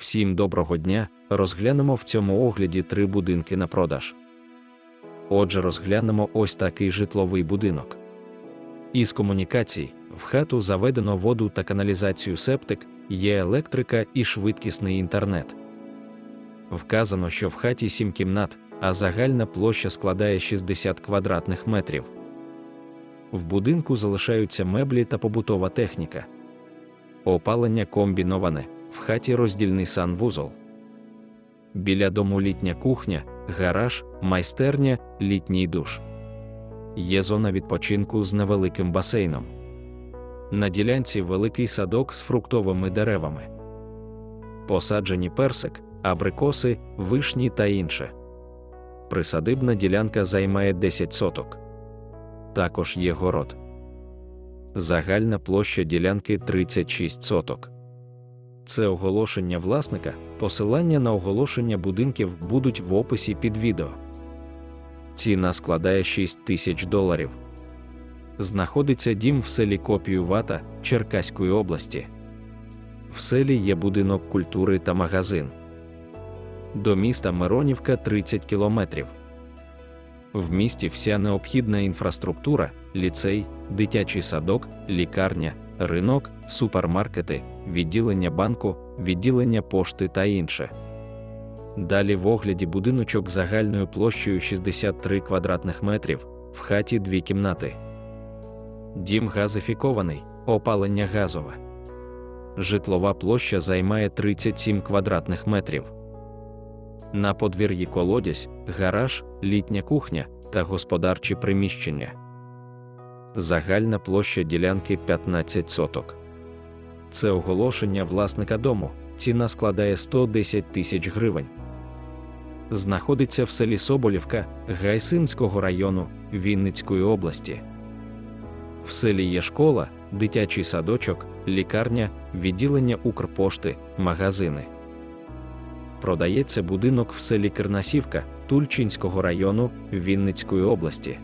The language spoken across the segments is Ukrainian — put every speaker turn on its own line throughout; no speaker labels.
Всім доброго дня! Розглянемо в цьому огляді три будинки на продаж. Отже, розглянемо ось такий житловий будинок. Із комунікацій в хату заведено воду та каналізацію септик, є електрика і швидкісний інтернет. Вказано, що в хаті 7 кімнат, а загальна площа складає 60 квадратних метрів. В будинку залишаються меблі та побутова техніка. Опалення комбіноване, в хаті роздільний санвузол. Біля дому літня кухня, гараж, майстерня, літній душ. Є зона відпочинку з невеликим басейном. На ділянці великий садок з фруктовими деревами. Посаджені персик, абрикоси, вишні та інше. Присадибна ділянка займає 10 соток. Також є город. Загальна площа ділянки 36 соток. Це оголошення власника, посилання на оголошення будинків будуть в описі під відео. Ціна складає 6 тисяч доларів. Знаходиться дім в селі Копіювата Черкаської області. В селі є будинок культури та магазин. До міста Миронівка 30 кілометрів. В місті вся необхідна інфраструктура, ліцей, дитячий садок, лікарня, ринок, супермаркети, відділення банку, відділення пошти та інше. Далі в огляді будиночок загальною площею 63 квадратних метрів, в хаті дві кімнати. Дім газифікований, опалення газове. Житлова площа займає 37 квадратних метрів. На подвір'ї колодязь, гараж, літня кухня та господарчі приміщення. Загальна площа ділянки 15 соток. Це оголошення власника дому. Ціна складає 110 тисяч гривень. Знаходиться в селі Соболівка Гайсинського району Вінницької області. В селі є школа, дитячий садочок, лікарня, відділення Укрпошти, магазини. Продається будинок в селі Кернасівка Тульчинського району Вінницької області.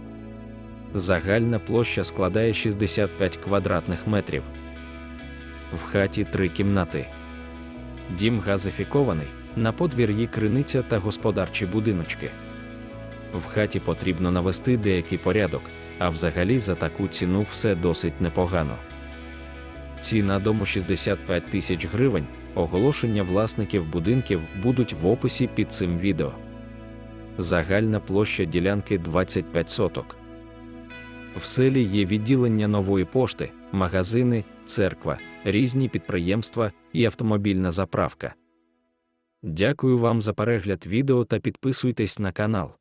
Загальна площа складає 65 квадратних метрів. В хаті три кімнати. Дім газифікований, на подвір'ї криниця та господарчі будиночки. В хаті потрібно навести деякий порядок, а взагалі за таку ціну все досить непогано. Ціна дому 65 тисяч гривень. Оголошення власників будинків будуть в описі під цим відео. Загальна площа ділянки 25 соток. В селі є відділення нової пошти, магазини, церква, різні підприємства і автомобільна заправка. Дякую вам за перегляд відео та підписуйтесь на канал.